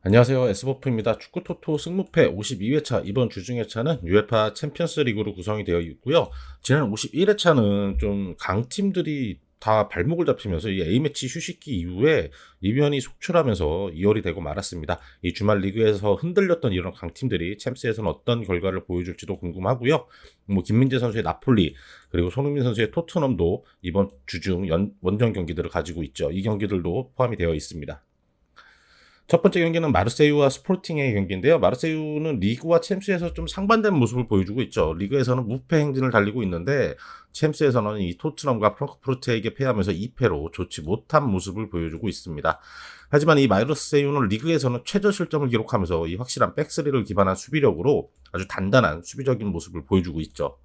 안녕하세요. S버프입니다. 축구토토 승무패 52회차 이번 주중회차는 UEFA 챔피언스 리그로 구성이 되어 있고요. 지난 51회차는 좀 강팀들이 다 발목을 잡히면서 이 A매치 휴식기 이후에 이변이 속출하면서 2월이 되고 말았습니다. 이 주말 리그에서 흔들렸던 이런 강팀들이 챔스에서는 어떤 결과를 보여줄지도 궁금하고요. 뭐 김민재 선수의 나폴리 그리고 손흥민 선수의 토트넘도 이번 주중 연, 원정 경기들을 가지고 있죠. 이 경기들도 포함이 되어 있습니다. 첫 번째 경기는 마르세유와 스포팅의 경기인데요. 마르세유는 리그와 챔스에서 좀 상반된 모습을 보여주고 있죠. 리그에서는 무패 행진을 달리고 있는데 챔스에서는 이 토트넘과 프랑크푸르트에게 패하면서 2패로 좋지 못한 모습을 보여주고 있습니다. 하지만 이 마르세유는 리그에서는 최저 실점을 기록하면서 이 확실한 백스리를 기반한 수비력으로 아주 단단한 수비적인 모습을 보여주고 있죠.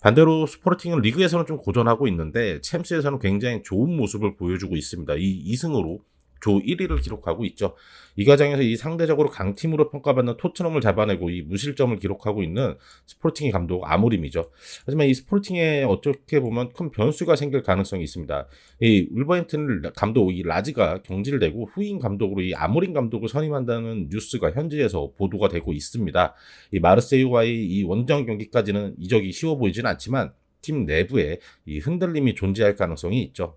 반대로 스포르팅은 리그에서는 좀 고전하고 있는데 챔스에서는 굉장히 좋은 모습을 보여주고 있습니다. 이 2승으로 조 1위를 기록하고 있죠. 이 과정에서 이 상대적으로 강팀으로 평가받는 토트넘을 잡아내고 이 무실점을 기록하고 있는 스포팅의 감독 아무림이죠. 하지만 이 스포팅에 어떻게 보면 큰 변수가 생길 가능성이 있습니다. 이 울버햄튼 감독 이 라지가 경질 되고 후임 감독으로 이 아무림 감독을 선임한다는 뉴스가 현지에서 보도가 되고 있습니다. 이 마르세유와의 이 원정 경기까지는 이적이 쉬워 보이지는 않지만 팀 내부에 이 흔들림이 존재할 가능성이 있죠.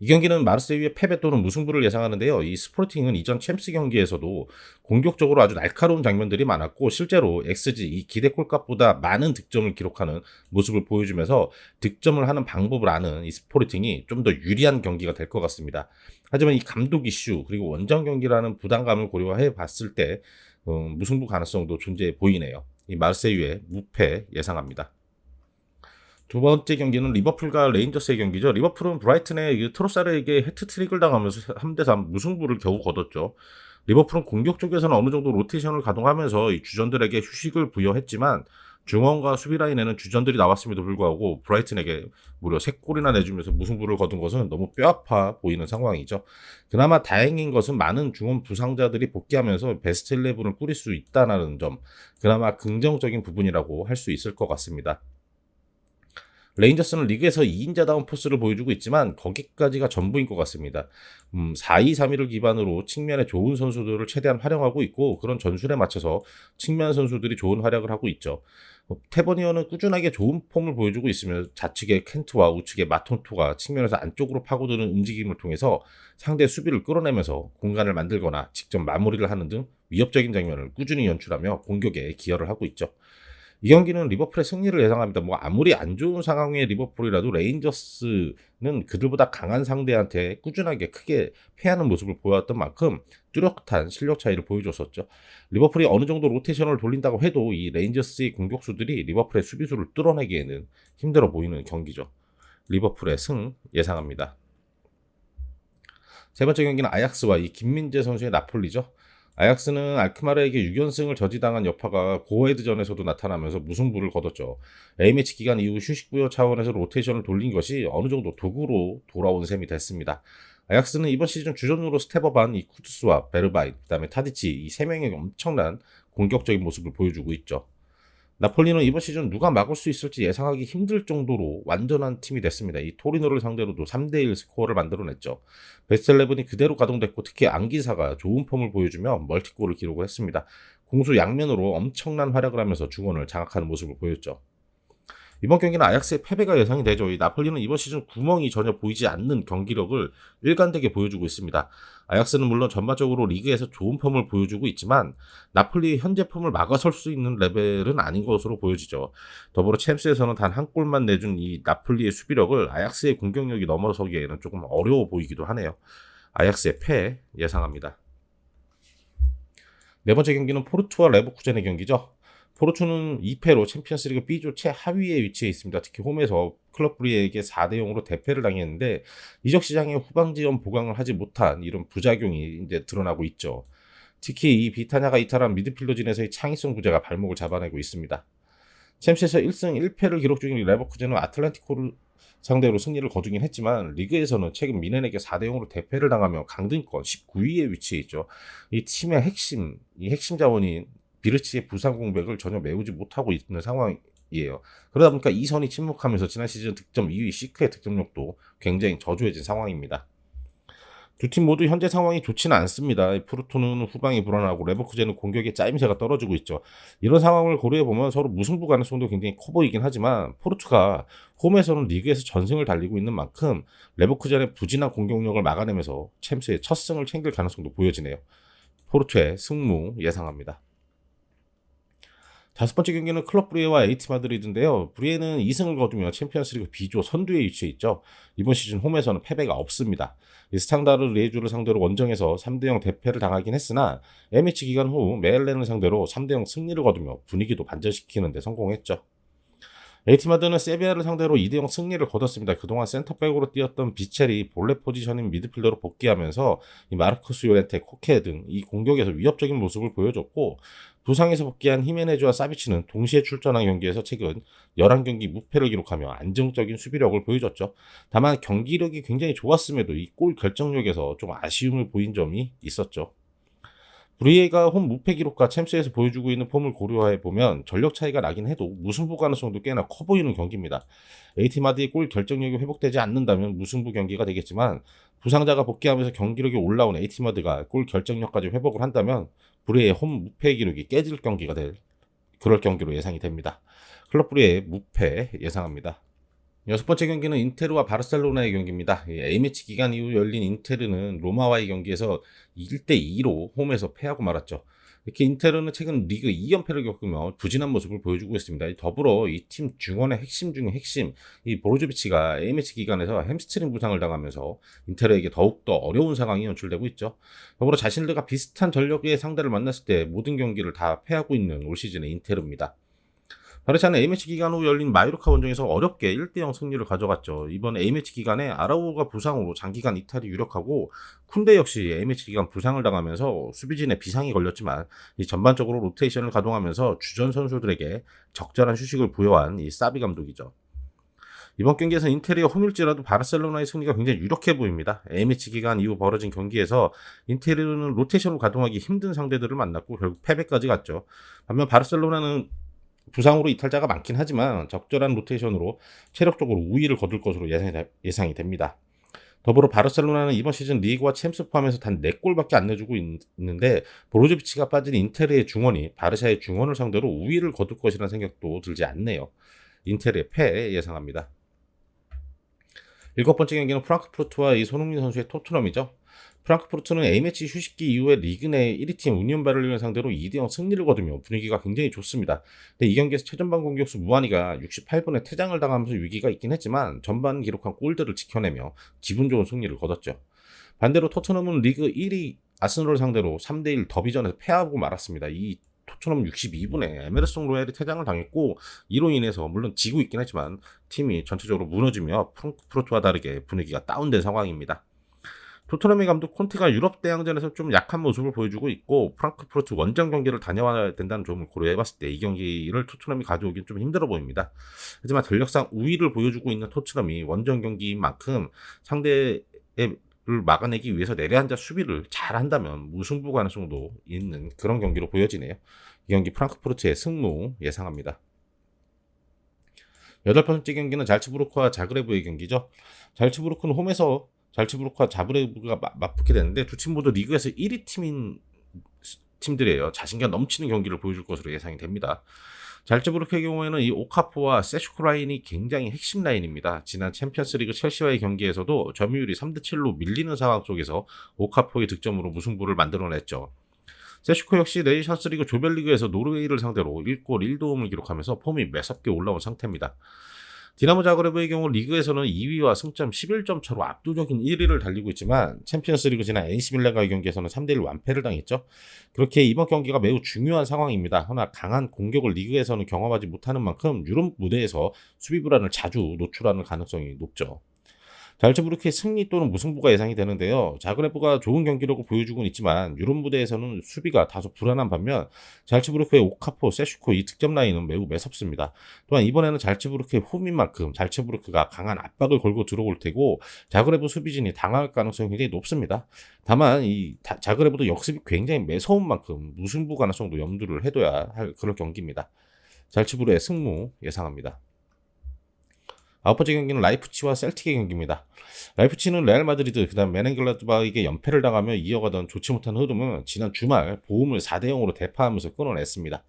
이 경기는 마르세유의 패배 또는 무승부를 예상하는데요. 이 스포팅은 이전 챔스 경기에서도 공격적으로 아주 날카로운 장면들이 많았고 실제로 XG 이 기대 골값보다 많은 득점을 기록하는 모습을 보여주면서 득점을 하는 방법을 아는 이 스포팅이 좀 더 유리한 경기가 될 것 같습니다. 하지만 이 감독 이슈 그리고 원정 경기라는 부담감을 고려해 봤을 때 음, 무승부 가능성도 존재해 보이네요. 이 마르세유의 무패 예상합니다. 두 번째 경기는 리버풀과 레인저스의 경기죠. 리버풀은 브라이튼의 트로사르에게 헤트트릭을 당하면서 3대3 무승부를 겨우 거뒀죠. 리버풀은 공격 쪽에서는 어느 정도 로테이션을 가동하면서 주전들에게 휴식을 부여했지만 중원과 수비 라인에는 주전들이 나왔음에도 불구하고 브라이튼에게 무려 3골이나 내주면서 무승부를 거둔 것은 너무 뼈아파 보이는 상황이죠. 그나마 다행인 것은 많은 중원 부상자들이 복귀하면서 베스트 11을 꾸릴 수 있다는 점, 그나마 긍정적인 부분이라고 할 수 있을 것 같습니다. 레인저스는 리그에서 2인자다운 포스를 보여주고 있지만 거기까지가 전부인 것 같습니다. 음, 4-2-3-1을 기반으로 측면에 좋은 선수들을 최대한 활용하고 있고 그런 전술에 맞춰서 측면 선수들이 좋은 활약을 하고 있죠. 뭐, 테버니어는 꾸준하게 좋은 폼을 보여주고 있으며 좌측의 켄트와 우측의 마톤토가 측면에서 안쪽으로 파고드는 움직임을 통해서 상대 수비를 끌어내면서 공간을 만들거나 직접 마무리를 하는 등 위협적인 장면을 꾸준히 연출하며 공격에 기여를 하고 있죠. 이 경기는 리버풀의 승리를 예상합니다. 뭐 아무리 안 좋은 상황의 리버풀이라도 레인저스는 그들보다 강한 상대한테 꾸준하게 크게 패하는 모습을 보여왔던 만큼 뚜렷한 실력 차이를 보여줬었죠. 리버풀이 어느 정도 로테이션을 돌린다고 해도 이 레인저스의 공격수들이 리버풀의 수비수를 뚫어내기에는 힘들어 보이는 경기죠. 리버풀의 승 예상합니다. 세 번째 경기는 아약스와 이 김민재 선수의 나폴리죠. 아약스는 알크마르에게 6연승을 저지당한 여파가 고헤드전에서도 나타나면서 무승부를 거뒀죠. A매치 기간 이후 휴식부여 차원에서 로테이션을 돌린 것이 어느 정도 도구로 돌아온 셈이 됐습니다. 아약스는 이번 시즌 주전으로 스텝업한 이 쿠트스와 베르바이, 그 다음에 타디치 이 세 명의 엄청난 공격적인 모습을 보여주고 있죠. 나폴리는 이번 시즌 누가 막을 수 있을지 예상하기 힘들 정도로 완전한 팀이 됐습니다. 이 토리노를 상대로도 3대1 스코어를 만들어냈죠. 베스트 11이 그대로 가동됐고 특히 안기사가 좋은 폼을 보여주며 멀티골을 기록을 했습니다. 공수 양면으로 엄청난 활약을 하면서 중원을 장악하는 모습을 보였죠. 이번 경기는 아약스의 패배가 예상이 되죠. 이 나폴리는 이번 시즌 구멍이 전혀 보이지 않는 경기력을 일관되게 보여주고 있습니다. 아약스는 물론 전반적으로 리그에서 좋은 폼을 보여주고 있지만 나폴리의 현재 폼을 막아설 수 있는 레벨은 아닌 것으로 보여지죠. 더불어 챔스에서는 단 한 골만 내준 이 나폴리의 수비력을 아약스의 공격력이 넘어서기에는 조금 어려워 보이기도 하네요. 아약스의 패 예상합니다. 네 번째 경기는 포르투와 레버쿠젠의 경기죠. 포르투는 2패로 챔피언스리그 B조 최하위에 위치해 있습니다. 특히 홈에서 클럽 브리에게 4대 0으로 대패를 당했는데 이적 시장에 후방 지원 보강을 하지 못한 이런 부작용이 이제 드러나고 있죠. 특히 이 비타냐가 이탈한 미드필더진에서의 창의성 부재가 발목을 잡아내고 있습니다. 챔스에서 1승 1패를 기록 중인 레버쿠젠은 아틀란티코를 상대로 승리를 거두긴 했지만 리그에서는 최근 미넨에게 4대 0으로 대패를 당하며 강등권 19위에 위치해 있죠. 이 팀의 핵심, 이 핵심 자원인 비르치의 부상 공백을 전혀 메우지 못하고 있는 상황이에요. 그러다 보니까 이선이 침묵하면서 지난 시즌 득점 2위 시크의 득점력도 굉장히 저조해진 상황입니다. 두 팀 모두 현재 상황이 좋지는 않습니다. 프루토는 후방이 불안하고 레버쿠젠은 공격의 짜임새가 떨어지고 있죠. 이런 상황을 고려해 보면 서로 무승부 가능성도 굉장히 커 보이긴 하지만 포르투가 홈에서는 리그에서 전승을 달리고 있는 만큼 레버쿠젠의 부진한 공격력을 막아내면서 챔스의 첫 승을 챙길 가능성도 보여지네요. 포르투의 승무 예상합니다. 다섯 번째 경기는 클럽 브리에와 에이티 마드리드인데요. 브리에는 2승을 거두며 챔피언스리그 B조 선두에 위치해 있죠. 이번 시즌 홈에서는 패배가 없습니다. 스탕다르 레주를 상대로 원정에서 3대0 대패를 당하긴 했으나 M매치 기간 후 메일렌을 상대로 3대0 승리를 거두며 분위기도 반전시키는 데 성공했죠. 에이티마드는 세비야를 상대로 2대0 승리를 거뒀습니다. 그동안 센터백으로 뛰었던 비첼이 본래 포지션인 미드필더로 복귀하면서 이 마르코스 요렌테, 코케 등 이 공격에서 위협적인 모습을 보여줬고 부상에서 복귀한 히메네즈와 사비치는 동시에 출전한 경기에서 최근 11경기 무패를 기록하며 안정적인 수비력을 보여줬죠. 다만 경기력이 굉장히 좋았음에도 이 골 결정력에서 좀 아쉬움을 보인 점이 있었죠. 브리에가 홈 무패 기록과 챔스에서 보여주고 있는 폼을 고려해 보면 전력 차이가 나긴 해도 무승부 가능성도 꽤나 커 보이는 경기입니다. 에이티마드의 골 결정력이 회복되지 않는다면 무승부 경기가 되겠지만 부상자가 복귀하면서 경기력이 올라온 에이티 마드가 골 결정력까지 회복을 한다면 브리의 홈 무패 기록이 깨질 경기가 될 그럴 경기로 예상이 됩니다. 클럽 브리의 무패 예상합니다. 여섯 번째 경기는 인테르와 바르셀로나의 경기입니다. A매치 기간 이후 열린 인테르는 로마와의 경기에서 1대2로 홈에서 패하고 말았죠. 이렇게 인테르는 최근 리그 2연패를 겪으며 부진한 모습을 보여주고 있습니다. 더불어 이 팀 중원의 핵심 중의 핵심, 이 보로조비치가 A매치 기간에서 햄스트링 부상을 당하면서 인테르에게 더욱더 어려운 상황이 연출되고 있죠. 더불어 자신들과 비슷한 전력의 상대를 만났을 때 모든 경기를 다 패하고 있는 올 시즌의 인테르입니다. 바르샤는 A매치 기간 후 열린 마요르카 원정에서 어렵게 1대0 승리를 가져갔죠. 이번 A매치 기간에 아라우가 부상으로 장기간 이탈이 유력하고 쿤데 역시 A매치 기간 부상을 당하면서 수비진에 비상이 걸렸지만 전반적으로 로테이션을 가동하면서 주전 선수들에게 적절한 휴식을 부여한 이 사비 감독이죠. 이번 경기에서 인테리어 홈일지라도 바르셀로나의 승리가 굉장히 유력해 보입니다. A매치 기간 이후 벌어진 경기에서 인테리어는 로테이션을 가동하기 힘든 상대들을 만났고 결국 패배까지 갔죠. 반면 바르셀로나는 부상으로 이탈자가 많긴 하지만 적절한 로테이션으로 체력적으로 우위를 거둘 것으로 예상이, 예상이 됩니다. 더불어 바르셀로나는 이번 시즌 리그와 챔스 포함해서 단 4골밖에 안 내주고 있는데 보로조비치가 빠진 인테르의 중원이 바르샤의 중원을 상대로 우위를 거둘 것이라는 생각도 들지 않네요. 인테르의 패 예상합니다. 일곱 번째 경기는 프랑크푸르트와 이 손흥민 선수의 토트넘이죠. 프랑크푸르트는 A매치 휴식기 이후에 리그 내 1위 팀 우니온 베를린을 상대로 2대0 승리를 거두며 분위기가 굉장히 좋습니다. 근데 이 경기에서 최전방 공격수 무한이가 68분에 퇴장을 당하면서 위기가 있긴 했지만 전반 기록한 골들을 지켜내며 기분 좋은 승리를 거뒀죠. 반대로 토트넘은 리그 1위 아스널을 상대로 3대1 더비전에서 패하고 말았습니다. 이 토트넘 62분에 에메르송 로얄이 퇴장을 당했고 이로 인해서 물론 지고 있긴 하지만 팀이 전체적으로 무너지며 프랑크푸르트와 다르게 분위기가 다운된 상황입니다. 토트넘의 감독 콘테가 유럽 대항전에서 좀 약한 모습을 보여주고 있고 프랑크푸르트 원정 경기를 다녀와야 된다는 점을 고려해봤을 때 이 경기를 토트넘이 가져오긴 좀 힘들어 보입니다. 하지만 전력상 우위를 보여주고 있는 토트넘이 원정 경기인 만큼 상대의 를 막아내기 위해서 내려앉아 수비를 잘 한다면 무승부 가능성도 있는 그런 경기로 보여지네요. 이 경기 프랑크푸르트의 승무 예상합니다. 여덟 번째 경기는 잘츠부르크와 자그레브의 경기죠. 잘츠부르크는 홈에서 잘츠부르크와 자브레브가 맞붙게 되는데 두 팀 모두 리그에서 1위 팀인 팀들이에요. 자신감 넘치는 경기를 보여줄 것으로 예상이 됩니다. 잘츠부르크의 경우에는 이 오카포와 세슈크 라인이 굉장히 핵심 라인입니다. 지난 챔피언스리그 첼시와의 경기에서도 점유율이 3대 7로 밀리는 상황 속에서 오카포의 득점으로 무승부를 만들어냈죠. 세슈코 역시 네이션스리그 조별리그에서 노르웨이를 상대로 1골 1도움을 기록하면서 폼이 매섭게 올라온 상태입니다. 디나모 자그레브의 경우 리그에서는 2위와 승점 11점 차로 압도적인 1위를 달리고 있지만 챔피언스리그 지난 NC 밀레가의 경기에서는 3대 1 완패를 당했죠. 그렇게 이번 경기가 매우 중요한 상황입니다. 하나 강한 공격을 리그에서는 경험하지 못하는 만큼 유럽 무대에서 수비 불안을 자주 노출하는 가능성이 높죠. 잘츠부르크의 승리 또는 무승부가 예상이 되는데요. 자그레브가 좋은 경기력을 보여주고 있지만 유럽 무대에서는 수비가 다소 불안한 반면 잘츠부르크의 오카포, 세슈코 이 득점 라인은 매우 매섭습니다. 또한 이번에는 잘츠부르크의 홈인 만큼 잘츠부르크가 강한 압박을 걸고 들어올 테고 자그레브 수비진이 당할 가능성이 굉장히 높습니다. 다만 이 자그레브도 역습이 굉장히 매서운 만큼 무승부 가능성도 염두를 해둬야 할 그런 경기입니다. 잘츠부르의 승무 예상합니다. 아홉 번째 경기는 라이프치와 셀틱의 경기입니다. 라이프치는 레알 마드리드, 그다음 메넨글라드바에게 연패를 당하며 이어가던 좋지 못한 흐름은 지난 주말 보험을 4대 0으로 대파하면서 끊어냈습니다.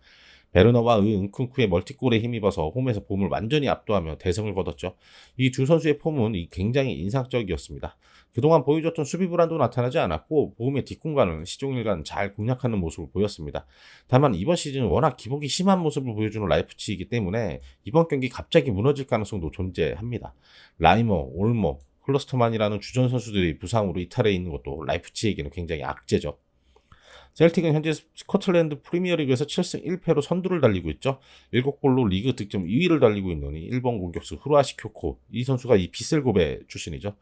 베르너와 은쿤쿠의 멀티골에 힘입어서 홈에서 봄을 완전히 압도하며 대승을 거뒀죠. 이 두 선수의 폼은 굉장히 인상적이었습니다. 그동안 보여줬던 수비 불안도 나타나지 않았고 보험의 뒷공간을 시종일관 잘 공략하는 모습을 보였습니다. 다만 이번 시즌은 워낙 기복이 심한 모습을 보여주는 라이프치이기 때문에 이번 경기 갑자기 무너질 가능성도 존재합니다. 라이머, 올모, 클러스터만이라는 주전 선수들이 부상으로 이탈해 있는 것도 라이프치에게는 굉장히 악재죠. 셀틱은 현재 스코틀랜드 프리미어리그에서 7승 1패로 선두를 달리고 있죠. 7골로 리그 득점 2위를 달리고 있는 이 일본 공격수 후루아시 쿄코 이 선수가 이 비셀고베 출신이죠.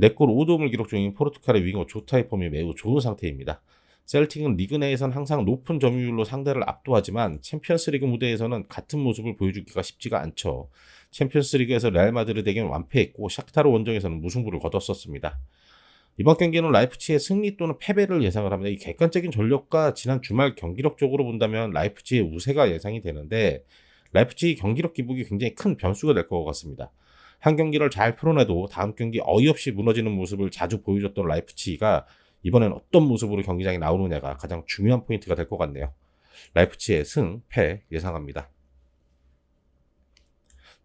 4골 5도움을 기록 중인 포르투갈의 윙어 조타의 폼이 매우 좋은 상태입니다. 셀틱은 리그 내에선 항상 높은 점유율로 상대를 압도하지만 챔피언스리그 무대에서는 같은 모습을 보여주기가 쉽지가 않죠. 챔피언스리그에서 레알 마드리드에게는 완패했고 샥타르 원정에서는 무승부를 거뒀었습니다. 이번 경기는 라이프치의 승리 또는 패배를 예상을 합니다. 이 객관적인 전력과 지난 주말 경기력적으로 본다면 라이프치의 우세가 예상이 되는데 라이프치 경기력 기복이 굉장히 큰 변수가 될 것 같습니다. 한 경기를 잘 풀어내도 다음 경기 어이없이 무너지는 모습을 자주 보여줬던 라이프치가 이번엔 어떤 모습으로 경기장에 나오느냐가 가장 중요한 포인트가 될 것 같네요. 라이프치의 승, 패 예상합니다.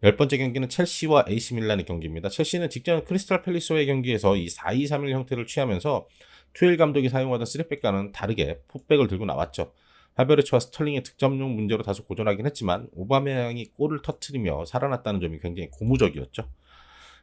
열 번째 경기는 첼시와 AC 밀란의 경기입니다. 첼시는 직전 크리스탈 팰리스와의 경기에서 이 4-2-3-1 형태를 취하면서 투엘 감독이 사용하던 쓰리백과는 다르게 풋백을 들고 나왔죠. 하베르츠와 스털링의 득점용 문제로 다소 고전하긴 했지만 오바메양이 골을 터트리며 살아났다는 점이 굉장히 고무적이었죠.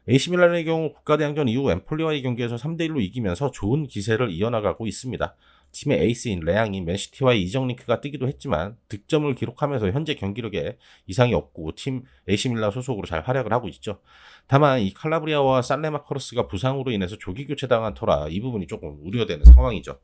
AC 밀란의 경우 국가대항전 이후 엠폴리와의 경기에서 3대1로 이기면서 좋은 기세를 이어나가고 있습니다. 팀의 에이스인 레앙이 맨시티와의 이적 링크가 뜨기도 했지만 득점을 기록하면서 현재 경기력에 이상이 없고 팀 에이시밀라 소속으로 잘 활약을 하고 있죠. 다만 이 칼라브리아와 살레마커르스가 부상으로 인해서 조기 교체당한 터라 이 부분이 조금 우려되는 상황이죠.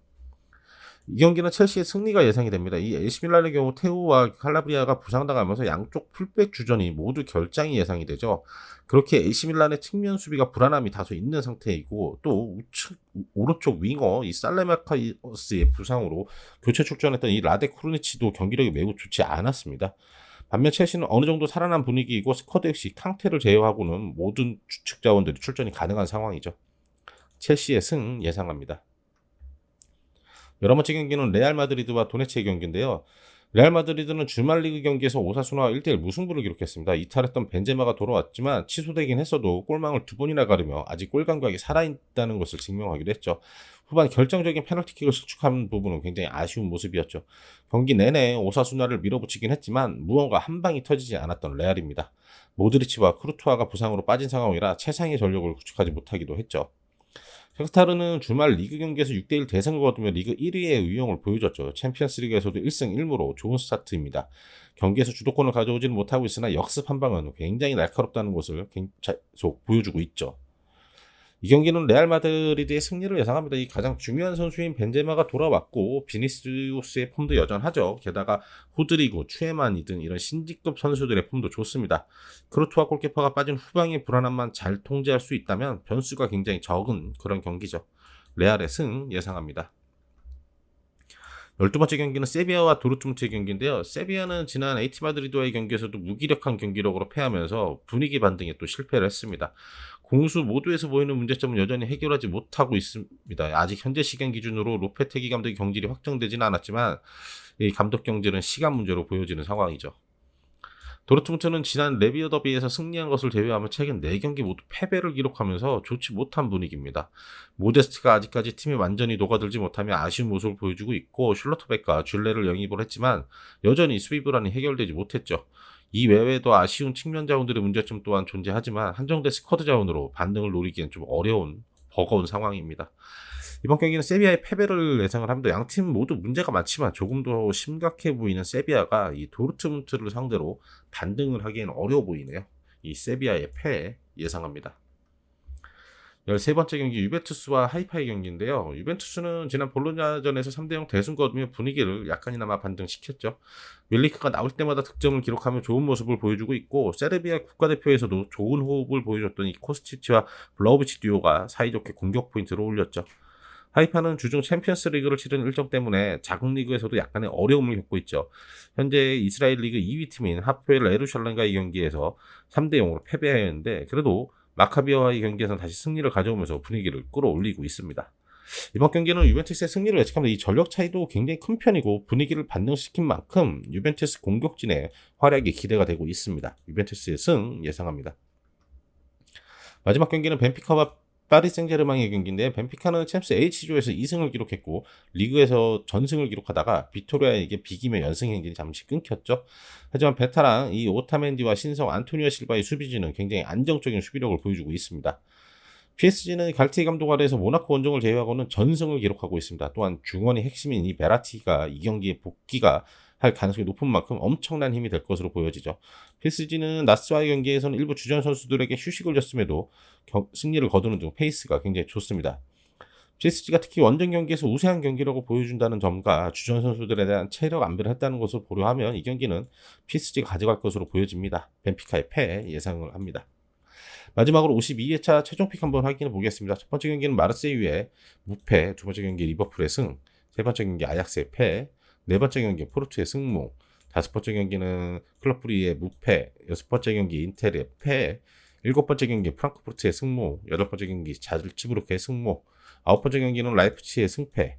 이 경기는 첼시의 승리가 예상이 됩니다. 이 에이시밀라의 경우 테우와 칼라브리아가 부상당하면서 양쪽 풀백 주전이 모두 결장이 예상이 되죠. 그렇게 에이시밀란의 측면 수비가 불안함이 다소 있는 상태이고 또 우측 오른쪽 윙어 이 살레마카스의 부상으로 교체 출전했던 이 라데 크루니치도 경기력이 매우 좋지 않았습니다. 반면 첼시는 어느 정도 살아난 분위기이고 스쿼드 역시 캉테를 제외하고는 모든 주축 자원들이 출전이 가능한 상황이죠. 첼시의 승 예상합니다. 여러 번째 경기는 레알 마드리드와 도네츠의 경기인데요. 레알 마드리드는 주말 리그 경기에서 오사수나와 1대1 무승부를 기록했습니다. 이탈했던 벤제마가 돌아왔지만 취소되긴 했어도 골망을 두 번이나 가르며 아직 골 감각이 살아있다는 것을 증명하기도 했죠. 후반 결정적인 페널티킥을 실축한 부분은 굉장히 아쉬운 모습이었죠. 경기 내내 오사수나를 밀어붙이긴 했지만 무언가 한 방이 터지지 않았던 레알입니다. 모드리치와 크루투아가 부상으로 빠진 상황이라 최상의 전력을 구축하지 못하기도 했죠. 텍스타르는 주말 리그 경기에서 6대1 대승을 거두며 리그 1위의 의용을 보여줬죠. 챔피언스 리그에서도 1승 1무로 좋은 스타트입니다. 경기에서 주도권을 가져오지는 못하고 있으나 역습 한 방은 굉장히 날카롭다는 것을 계속 보여주고 있죠. 이 경기는 레알 마드리드의 승리를 예상합니다. 이 가장 중요한 선수인 벤제마가 돌아왔고 비니스우스의 폼도 여전하죠. 게다가 호드리고 추에만이 등 이런 신직급 선수들의 폼도 좋습니다. 크루트와 골키퍼가 빠진 후방의 불안함만 잘 통제할 수 있다면 변수가 굉장히 적은 그런 경기죠. 레알의 승 예상합니다. 열두 번째 경기는 세비야와 도르트문트의 경기인데요. 세비야는 지난 에이티 마드리드와의 경기에서도 무기력한 경기력으로 패하면서 분위기 반등에 또 실패를 했습니다. 공수 모두에서 보이는 문제점은 여전히 해결하지 못하고 있습니다. 아직 현재 시간 기준으로 로페테기 감독의 경질이 확정되지는 않았지만 이 감독 경질은 시간 문제로 보여지는 상황이죠. 도르트문트는 지난 레비어 더비에서 승리한 것을 제외하면 최근 4경기 모두 패배를 기록하면서 좋지 못한 분위기입니다. 모데스트가 아직까지 팀에 완전히 녹아들지 못하며 아쉬운 모습을 보여주고 있고 슐러터백과 줄레를 영입을 했지만 여전히 수비 불안이 해결되지 못했죠. 이 외에도 아쉬운 측면 자원들의 문제점 또한 존재하지만 한정된 스쿼드 자원으로 반등을 노리기엔 좀 어려운 버거운 상황입니다. 이번 경기는 세비야의 패배를 예상을 합니다. 양팀 모두 문제가 많지만 조금 더 심각해 보이는 세비야가 이 도르트문트를 상대로 반등을 하기엔 어려워 보이네요. 이 세비야의 패 예상합니다. 13번째 경기 유벤투스와 하이파이 경기인데요. 유벤투스는 지난 볼로냐전에서 3대0 대승 거두며 분위기를 약간이나마 반등시켰죠. 밀리크가 나올 때마다 득점을 기록하며 좋은 모습을 보여주고 있고 세르비아 국가대표에서도 좋은 호흡을 보여줬던 이 코스티치와 블라우비치 듀오가 사이좋게 공격 포인트를 올렸죠. 하이파는 주중 챔피언스 리그를 치른 일정 때문에 자국 리그에서도 약간의 어려움을 겪고 있죠. 현재 이스라엘 리그 2위 팀인 하프엘 에루샬렘과의 경기에서 3대 0으로 패배했는데 그래도 마카비와의 경기에서는 다시 승리를 가져오면서 분위기를 끌어올리고 있습니다. 이번 경기는 유벤투스의 승리를 예측합니다. 이 전력 차이도 굉장히 큰 편이고 분위기를 반등시킨 만큼 유벤투스 공격진의 활약이 기대가 되고 있습니다. 유벤투스의 승 예상합니다. 마지막 경기는 벤피카와 파리 생제르맹의 경기인데 벤피카는 챔스 H조에서 2승을 기록했고 리그에서 전승을 기록하다가 비토리아에게 비기며 연승 행진이 잠시 끊겼죠. 하지만 베타랑 이 오타멘디와 신성 안토니오 실바의 수비진은 굉장히 안정적인 수비력을 보여주고 있습니다. PSG는 갈티에 감독 아래에서 모나코 원정을 제외하고는 전승을 기록하고 있습니다. 또한 중원의 핵심인 이 베라티가 이 경기에 복귀가 할 가능성이 높은 만큼 엄청난 힘이 될 것으로 보여지죠. PSG는 나스와의 경기에서는 일부 주전 선수들에게 휴식을 줬음에도 경- 승리를 거두는 등 페이스가 굉장히 좋습니다. PSG가 특히 원정 경기에서 우세한 경기라고 보여준다는 점과 주전 선수들에 대한 체력 안배를 했다는 것을 고려하면 이 경기는 PSG가 가져갈 것으로 보여집니다. 벤피카의 패 예상을 합니다. 마지막으로 52회차 최종픽 한번 확인해 보겠습니다. 첫 번째 경기는 마르세유의 무패, 두 번째 경기 리버풀의 승, 세 번째 경기 아약스의 패, 네 번째 경기 포르투의 승무, 다섯 번째 경기는 클럽 브리의 무패, 여섯 번째 경기 인텔의 패, 일곱 번째 경기 프랑크푸르트의 승무, 여덟 번째 경기 자질츠부르크의 승무, 아홉 번째 경기는 라이프치히의 승패,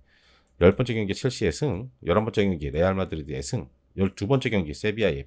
열 번째 경기 첼시의 승, 열한 번째 경기 레알 마드리드의 승, 열두 번째 경기 세비야의